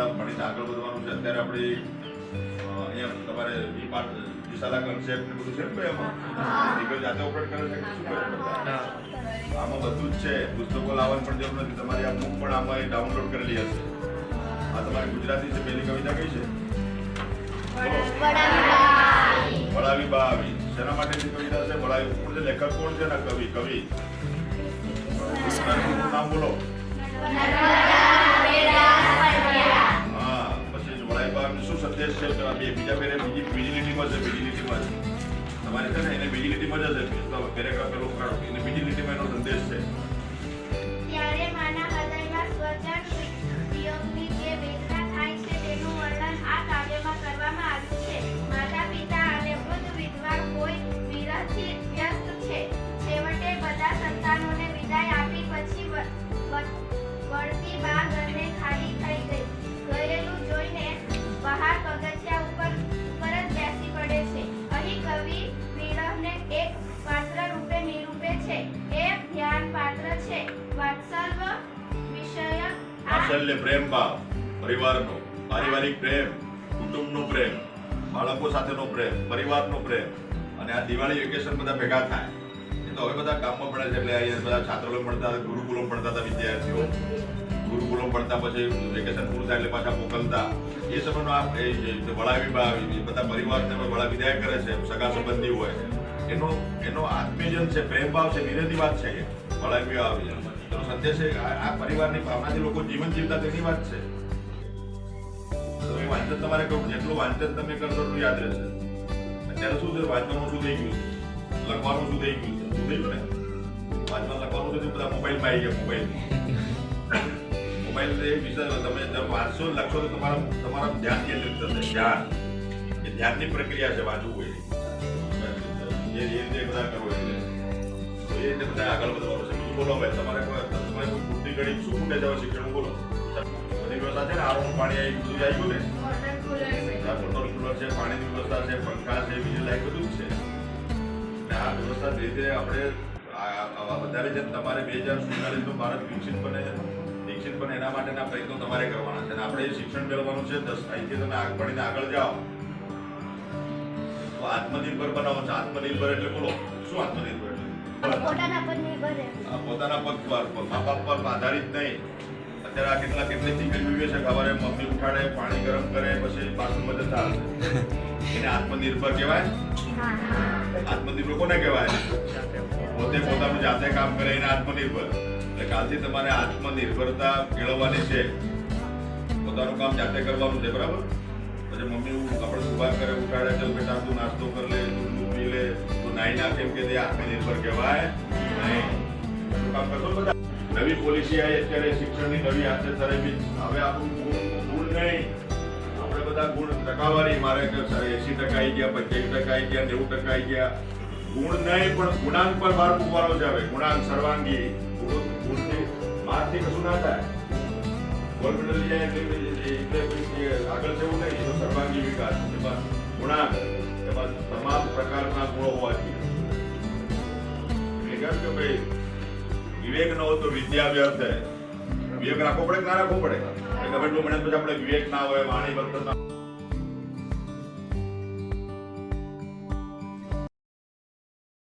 બધા ભણીને આગળ વધવાનું છે. અત્યારે આપણે અહીંયા તમારે ઈ પાર્ટ વિશાલા કન્સેપ્ટ ને બધું છે ને એમાં દીકરી જાતે ઓપરેટ કરે છે? શું કરે આમાં બધું જ છે. પુસ્તકો લાવવાની પણ જરૂર નથી. તમારી આ બુક પણ આમાં ડાઉનલોડ કરેલી હશે. આ તમારી ગુજરાતી છે પહેલી કવિતા કઈ છે? વડાવી બાવી. શેના માટેની કવિતા છે? વડાવી કોણ છે? લેખક કોણ છે ને કવિ? કવિ. નામ બોલો. લીટીમાં તમારે છે ને એને બીજી લીટીમાં જ હશે પેરેગ્રાફ પેલો કાઢો એને બીજી લીટીમાં એનો સંદેશ છે. તેનું વર્ણન આ કાવ્યમાં કરવામાં આવ્યું છે. માતા, પિતા અને વૃદ્ધ વિધવા કોઈ વિરહથી વ્યસ્ત છે. છેવટે બધા સંતાનોને વિદાય આપી પછી વળતી વાત્સલ્ય પ્રેમ ભાવ પરિવારનો પારિવારિક પ્રેમ કુટુંબનો પ્રેમ બાળકો સાથેનો પ્રેમ પરિવારનો પ્રેમ. અને આ દિવાળી વેકેશન બધા ભેગા થાય. એ તો હવે બધા કામમાં પડે છે એટલે અહીંયા બધા છાત્રોલો ભણતા હતા ગુરુકુલમ ભણતા હતા વિદ્યાર્થીઓ. ગુરુકુલમ ભણતા પછી વેકેશન પૂરું થાય એટલે પાછા મોકલતા. એ સમયનો આ વળાવી આવી, બધા પરિવારને વળા વિદાય કરે છે સગા સંબંધી હોય. એનો એનો આત્મીયજન છે પ્રેમ ભાવ છે વિરોધી વાત છે વળાવી આવી એનો સંદેશ એ આ પરિવારની ભાવનાથી લોકો જીવન જીવતા તેની વાત છે. તમે વાંચન તમારે કરવું જેટલું વાંચન તમે કરશો એટલું યાદ રહેશે. અત્યારે શું છે? વાંચવાનું શું થઈ ગયું છે? લખવાનું શું થઈ ગયું છે? શું થયું ને? વાંચવા લખવાનું છે બધા મોબાઈલમાં આવી ગયા મોબાઈલ મોબાઈલ એ વિષય તમે વાંચશો લખશો તો તમારા તમારા ધ્યાન કેન્દ્રિત થશે. ધ્યાન. એ ધ્યાનની પ્રક્રિયા છે, વાંચવું હોય એ રીતે બધા કરવો એટલે એ રીતે આગળ વધવાનું છે. બોલો ભાઈ તમારે કોઈ તમારે શું શિક્ષણ બોલો. છે ને આરોનું કુલર છે, પાણીની વ્યવસ્થા છે, પંખા છે બધું છે. આ વ્યવસ્થા ધીરે ધીરે આપણે વધારે છે તમારે બે હજાર સુડતાલીસનું ભારત વિકસિત બને વિકસિત પણ એના માટેના પ્રયત્નો તમારે કરવાના છે. અને આપણે શિક્ષણ મેળવવાનું છે, દસ અહીંથી તમે આગ ભણીને આગળ જાઓ. તો આત્મનિર્ભર બનાવો છો. આત્મનિર્ભર એટલે બોલો, શું આત્મનિર્ભર એટલે? પોતાના પર નિર્ભર રહે આ પોતાના પગ પર. મા બાપ પર આધારિત નહીં. અત્યારે આ કેટલા કેટલી દીકરી જોઈએ છે ખબર મમ્મી ઉઠાડે પાણી ગરમ કરે પછી પાછું જતા હશે એને આત્મનિર્ભર કહેવાય? આત્મનિર્ભર કોને કહેવાય? પોતે પોતાનું જાતે કામ કરે એને આત્મનિર્ભર. એટલે કાલથી તમારે આત્મનિર્ભરતા કેળવવાની છે. પોતાનું કામ જાતે કરવાનું છે બરાબર? પછી મમ્મી આપણે સુબહ કરે ઉઠાડે ચાલ બેટા તું નાસ્તો કરી લે તું પી લે. નાઈ ના કેમ કે તે આત્મનિર્ભર કહેવાય. નહીં નવી પોલિસી આવી અત્યારે શિક્ષણની નવી આજે બી હવે આપણું ગુણ ગુણ નહીં. આપણે બધા ગુણ ટકાવારી. મારે એસી ટકા આવી ગયા પંચાવન ટકા આવી ગયા, નેવું ટકા આવી ગયા. ગુણ નહીં, પણ ગુણાંક પર બાર મૂકવાનો જ આવે. ગુણાંક, સર્વાંગી. ગુણ, ગુણથી માર્કથી કશું ના થાય. આગળ જવું નહીં. એનો સર્વાંગી વિકાસ. ગુણાંક. એમાં તમામ પ્રકારના ગુણો હોવા જોઈએ કેમ કે ભાઈ વિવેક ન હોય તો વિદ્યા વ્યર્થ વિવેક રાખવો પડે ના રાખવો પડે? ગમે એટલું ભણે પછી આપણે વિવેક ના હોય, વાણી વર્તન ના